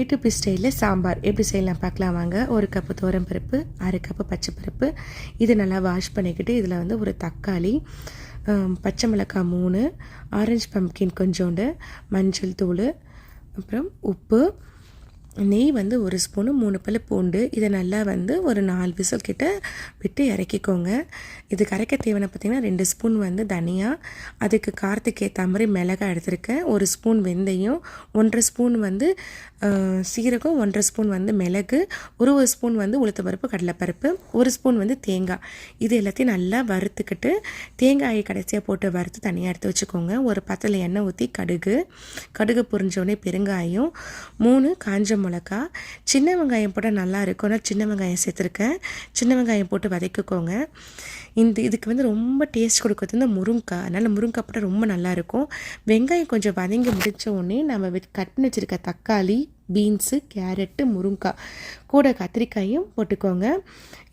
ATP ஸ்டைலில் சாம்பார். எப்படி செய்யலாம் பார்க்கலாம் வாங்க. ஒரு கப்பு தோரம் பருப்பு அரை கப்பு பச்சை பருப்பு. இது நல்லா வாஷ் பண்ணிக்கிட்டு இதில் வந்து ஒரு தக்காளி பச்சை மிளகாய் மூணு ஆரஞ்சு பம்கின் கொஞ்சோண்டு மஞ்சள் தூள் அப்புறம் உப்பு நெய் வந்து ஒரு ஸ்பூனு மூணு பல்லு பூண்டு. இதை நல்லா வந்து ஒரு நாலு விசில் கிட்ட விட்டு இறக்கிக்கோங்க. இது கரைக்க தேவையான பார்த்திங்கன்னா ரெண்டு ஸ்பூன் வந்து தனியா. அதுக்கு காரத்துக்கு ஏற்ற மாதிரி மிளகாய் எடுத்திருக்கேன். ஒரு ஸ்பூன் வெந்தயம் ஒன்றரை ஸ்பூன் வந்து சீரகம் ஒன்றரை ஸ்பூன் வந்து மிளகு ஒரு ஒரு ஸ்பூன் வந்து உளுத்தப்பருப்பு கடலைப்பருப்பு ஒரு ஸ்பூன் வந்து தேங்காய். இது எல்லாத்தையும் நல்லா வறுத்துக்கிட்டு தேங்காயை கடைசியாக போட்டு வறுத்து தனியாக எடுத்து வச்சுக்கோங்க. ஒரு பத்தில் எண்ணெய் ஊற்றி கடுகு. கடுகு பொரிஞ்சோடனே பெருங்காயம் மூணு காஞ்ச மிளகா. சின்ன வெங்காயம் போட்டால் நல்லா இருக்கும். நான் சின்ன வெங்காயம் சேர்த்துருக்கேன். சின்ன வெங்காயம் போட்டு வதக்கிக்கோங்க. இந்த இதுக்கு வந்து ரொம்ப டேஸ்ட் கொடுக்குறது வந்து முருங்கைக்காய் அதனால் முருங்கைக்காய் போட்டால் ரொம்ப நல்லாயிருக்கும் வெங்காயம் கொஞ்சம் வதங்கி முடிச்ச உடனே நம்ம கட் பண்ணி வச்சுருக்க தக்காளி பீன்ஸு கேரட்டு முருங்காய் கூட கத்திரிக்காயும் போட்டுக்கோங்க.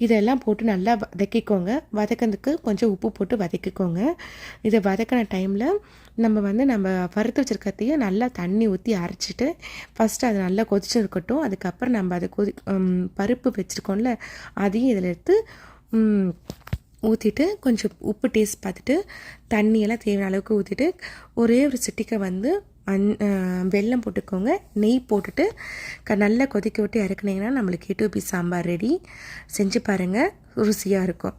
இதெல்லாம் போட்டு நல்லா வதக்கிக்கோங்க. வதக்கிறதுக்கு கொஞ்சம் உப்பு போட்டு வதக்கிக்கோங்க. இதை வதக்கின டைமில் நம்ம வந்து நம்ம வறுத்து வச்சுருக்கத்தையும் நல்லா தண்ணி ஊற்றி அரைச்சிட்டு ஃபஸ்ட்டு அது நல்லா கொதிச்சு இருக்கட்டும். அதுக்கப்புறம் நம்ம அதை கொதி பருப்பு வச்சுருக்கோம்ல அதையும் இதில் எடுத்து ஊற்றிட்டு கொஞ்சம் உப்பு டேஸ்ட் பார்த்துட்டு தண்ணியெல்லாம் தேவையான அளவுக்கு ஊற்றிட்டு ஒரே ஒரு சிட்டிக்கை வந்து அந் வெல்லம் போட்டுக்கோங்க. நெய் போட்டுட்டு க நல்லா கொதிக்க விட்டு இறக்குனீங்கன்னா நம்மளுக்கு ஏடிபி சாம்பார் ரெடி செஞ்சு பாருங்கள் ருசியாக இருக்கும்.